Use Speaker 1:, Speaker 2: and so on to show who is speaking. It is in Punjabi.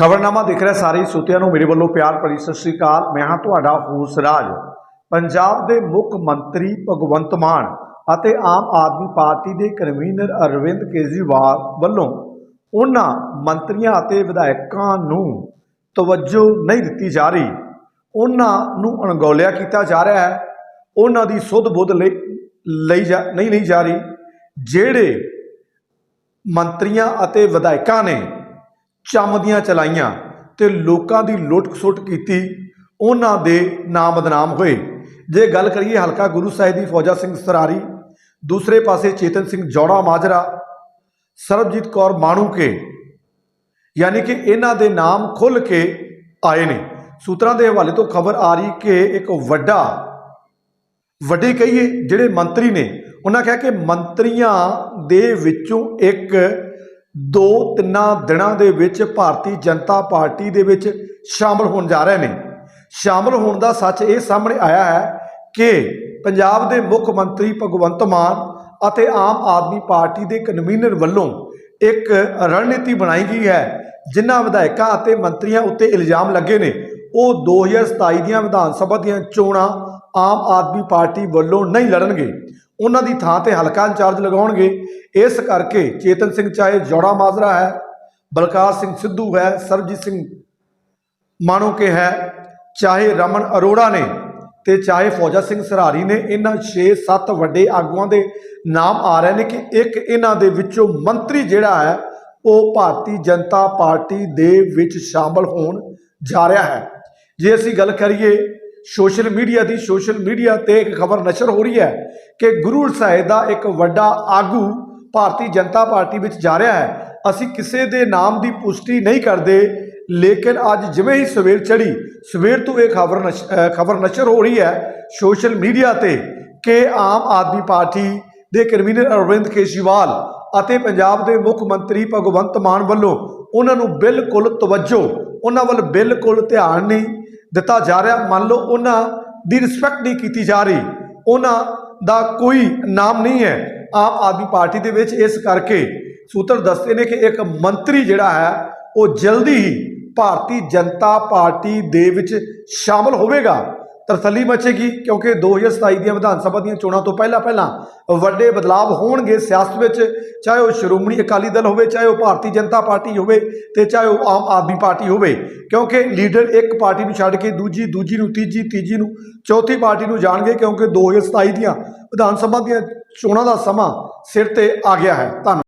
Speaker 1: ਖਬਰਨਾਮਾ ਦੇਖ ਰਹੇ, ਸਾਰੇ ਸੁਤਿਆਂ ਨੂੰ ਮੇਰੇ ਵੱਲੋਂ ਪਿਆਰ ਭਰੀ ਸਤਿ ਸ੍ਰੀ ਅਕਾਲ। ਮੈਂ ਹਾਂ ਤੁਹਾਡਾ ਹੋਸ ਰਾਜ। ਪੰਜਾਬ ਦੇ ਮੁੱਖ ਮੰਤਰੀ ਭਗਵੰਤ ਮਾਨ ਅਤੇ ਆਮ ਆਦਮੀ ਪਾਰਟੀ ਦੇ ਕਨਵੀਨਰ ਅਰਵਿੰਦ ਕੇਜਰੀਵਾਲ ਵੱਲੋਂ ਉਹਨਾਂ ਮੰਤਰੀਆਂ ਅਤੇ ਵਿਧਾਇਕਾਂ ਨੂੰ ਤਵੱਜੋ ਨਹੀਂ ਦਿੱਤੀ ਜਾ ਰਹੀ। ਉਹਨਾਂ ਨੂੰ ਅਣਗੌਲਿਆ ਕੀਤਾ ਜਾ ਰਿਹਾ ਹੈ। ਉਹਨਾਂ ਦੀ ਸੁੱਧ ਬੁੱਧ ਲਈ ਲਈ ਜਾ, ਨਹੀਂ ਲਈ ਜਾ ਰਹੀ। ਜਿਹੜੇ ਮੰਤਰੀਆਂ ਅਤੇ ਵਿਧਾਇਕਾਂ ਨੇ ਚਮਦੀਆਂ ਚਲਾਈਆਂ ਤੇ ਲੋਕਾਂ ਦੀ ਲੁੱਟ-ਖਸੁੱਟ ਕੀਤੀ, ਉਹਨਾਂ ਦੇ ਨਾਮ ਬਦਨਾਮ ਹੋਏ। ਜੇ ਗੱਲ ਕਰੀਏ ਹਲਕਾ ਗੁਰੂ ਸਾਹਿਬ ਦੀ ਫੌਜਾ ਸਿੰਘ ਸਰਾਰੀ, ਦੂਸਰੇ ਪਾਸੇ ਚੇਤਨ ਸਿੰਘ ਜੌੜਾ ਮਾਜਰਾ, ਸਰਬਜੀਤ ਕੌਰ ਮਾਣੂਕੇ, ਯਾਨੀ ਕਿ ਇਹਨਾਂ ਦੇ ਨਾਮ ਖੁੱਲ ਕੇ ਆਏ ਨੇ। ਸੂਤਰਾਂ ਦੇ ਹਵਾਲੇ ਤੋਂ ਖਬਰ ਆ ਰਹੀ ਕਿ ਇੱਕ ਵੱਡਾ, ਵੱਡੇ ਕਹੀਏ, ਜਿਹੜੇ ਮੰਤਰੀ ਨੇ, ਉਹਨਾਂ ਕਿਹਾ ਕਿ ਮੰਤਰੀਆਂ ਦੇ ਵਿੱਚੋਂ ਇੱਕ ਦੋ ਤਿੰਨਾਂ ਦਿਨਾਂ ਦੇ ਵਿੱਚ ਭਾਰਤੀ ਜਨਤਾ ਪਾਰਟੀ ਦੇ ਵਿੱਚ ਸ਼ਾਮਲ ਹੋਣ ਜਾ ਰਹੇ ਨੇ। ਸ਼ਾਮਲ ਹੋਣ ਦਾ ਸੱਚ ਇਹ ਸਾਹਮਣੇ ਆਇਆ ਹੈ ਕਿ ਪੰਜਾਬ ਦੇ ਮੁੱਖ ਮੰਤਰੀ ਭਗਵੰਤ ਮਾਨ ਅਤੇ ਆਮ ਆਦਮੀ ਪਾਰਟੀ ਦੇ ਕਨਵੀਨਰ ਵੱਲੋਂ ਇੱਕ ਰਣਨੀਤੀ ਬਣਾਈ ਗਈ ਹੈ, ਜਿਨ੍ਹਾਂ ਵਿਧਾਇਕਾਂ ਅਤੇ ਮੰਤਰੀਆਂ ਉੱਤੇ ਇਲਜ਼ਾਮ ਲੱਗੇ ਨੇ। ਉਹ 2027 ਦੀਆਂ ਵਿਧਾਨ ਸਭਾ ਦੀਆਂ ਚੋਣਾਂ ਆਮ ਆਦਮੀ ਪਾਰਟੀ ਵੱਲੋਂ ਨਹੀਂ ਲੜਨਗੇ। ਉਹਨਾਂ ਦੀ ਥਾਂ ਤੇ ਹਲਕਾ ਇੰਚਾਰਜ ਲਗਾਉਣਗੇ। ਇਸ ਕਰਕੇ ਚੇਤਨ ਸਿੰਘ ਚਾਹੇ ਜੋੜਾ ਮਾਜਰਾ ਹੈ, ਬਲਕਾਰ ਸਿੰਘ ਸਿੱਧੂ ਹੈ, ਸਰਬਜੀਤ ਸਿੰਘ ਮਾਣੋ ਕੇ ਹੈ, ਚਾਹੇ ਰਮਨ ਅਰੋੜਾ ਨੇ ਤੇ ਚਾਹੇ ਫੌਜਾ ਸਿੰਘ ਸਰਾਰੀ ਨੇ, ਇਹਨਾਂ 6-7 ਵੱਡੇ ਆਗੂਆਂ ਦੇ ਨਾਮ ਆ ਰਹੇ ਨੇ ਕਿ ਇੱਕ ਇਹਨਾਂ ਦੇ ਵਿੱਚੋਂ ਮੰਤਰੀ ਜਿਹੜਾ ਹੈ, ਉਹ ਭਾਰਤੀ ਜਨਤਾ ਪਾਰਟੀ ਦੇ ਵਿੱਚ ਸ਼ਾਮਲ ਹੋਣ ਜਾ ਰਿਹਾ ਹੈ। ਜੇ ਅਸੀਂ ਗੱਲ ਕਰੀਏ ਸੋਸ਼ਲ ਮੀਡੀਆ ਦੀ ਸੋਸ਼ਲ ਮੀਡੀਆ ਤੇ ਇੱਕ ਖਬਰ ਨਸ਼ਰ ਹੋ ਰਹੀ ਹੈ ਕਿ ਗੁਰੂ ਸਾਹਿਬ ਦਾ ਇੱਕ ਵੱਡਾ ਆਗੂ ਭਾਰਤੀ ਜਨਤਾ ਪਾਰਟੀ ਵਿੱਚ ਜਾ ਰਿਹਾ ਹੈ। ਅਸੀਂ ਕਿਸੇ ਦੇ ਨਾਮ ਦੀ ਪੁਸ਼ਟੀ ਨਹੀਂ ਕਰਦੇ, ਲੇਕਿਨ ਅੱਜ ਜਿਵੇਂ ਹੀ ਸਵੇਰ ਚੜੀ ਸਵੇਰ ਤੋਂ ਇਹ ਖਬਰ ਖਬਰ ਨਸ਼ਰ ਹੋ ਰਹੀ ਹੈ ਸੋਸ਼ਲ ਮੀਡੀਆ ਤੇ ਕਿ ਆਮ ਆਦਮੀ ਪਾਰਟੀ ਦੇ ਕਨਵੀਨਰ ਅਰਵਿੰਦ ਕੇਜਰੀਵਾਲ ਅਤੇ ਪੰਜਾਬ ਦੇ ਮੁੱਖ ਮੰਤਰੀ ਭਗਵੰਤ ਮਾਨ ਵੱਲੋਂ ਉਹਨਾਂ ਨੂੰ ਬਿਲਕੁਲ ਤਵੱਜੋ, ਉਹਨਾਂ ਵੱਲ ਬਿਲਕੁਲ ਧਿਆਨ ਨਹੀਂ ਦਿੱਤਾ ਜਾ ਰਿਹਾ। ਮੰਨ ਲਓ ਉਹਨਾਂ ਦੀ ਰਿਸਪੈਕਟ ਨਹੀਂ ਕੀਤੀ ਜਾ ਰਹੀ। ਉਹਨਾਂ ਦਾ ਕੋਈ ਨਾਮ ਨਹੀਂ ਹੈ। ਆਮ ਆਦਮੀ ਪਾਰਟੀ ਦੇ ਵਿੱਚ ਇਸ ਕਰਕੇ ਸੂਤਰ ਦੱਸਦੇ ਨੇ ਕਿ ਇੱਕ ਮੰਤਰੀ ਜਿਹੜਾ ਹੈ, ਉਹ ਜਲਦੀ ਹੀ ਭਾਰਤੀ ਜਨਤਾ ਪਾਰਟੀ ਦੇ ਵਿੱਚ ਸ਼ਾਮਲ ਹੋਵੇਗਾ। ਤਰਸੱਲੀ ਮਚੇਗੀ ਕਿਉਂਕਿ 2027 ਦੀਆਂ ਵਿਧਾਨ ਸਭਾ ਦੀਆਂ ਚੋਣਾਂ ਤੋਂ ਪਹਿਲਾਂ ਪਹਿਲਾਂ ਵੱਡੇ ਬਦਲਾਵ ਹੋਣਗੇ ਸਿਆਸਤ ਵਿੱਚ, ਚਾਹੇ ਉਹ ਸ਼੍ਰੋਮਣੀ ਅਕਾਲੀ ਦਲ ਹੋਵੇ, ਚਾਹੇ ਉਹ ਭਾਰਤੀ ਜਨਤਾ ਪਾਰਟੀ ਹੋਵੇ ਤੇ ਚਾਹੇ ਉਹ ਆਮ ਆਦਮੀ ਪਾਰਟੀ ਹੋਵੇ, ਕਿਉਂਕਿ ਲੀਡਰ ਇੱਕ ਪਾਰਟੀ ਨੂੰ ਛੱਡ ਕੇ ਦੂਜੀ ਦੂਜੀ ਨੂੰ, ਤੀਜੀ ਤੀਜੀ ਨੂੰ, ਚੌਥੀ ਪਾਰਟੀ ਨੂੰ ਜਾਣਗੇ ਕਿਉਂਕਿ 2027 ਦੀਆਂ ਵਿਧਾਨ ਸਭਾ ਦੀਆਂ ਚੋਣਾਂ ਦਾ ਸਮਾਂ ਸਿਰ ਤੇ ਆ ਗਿਆ ਹੈ। ਧੰਨਵਾਦ।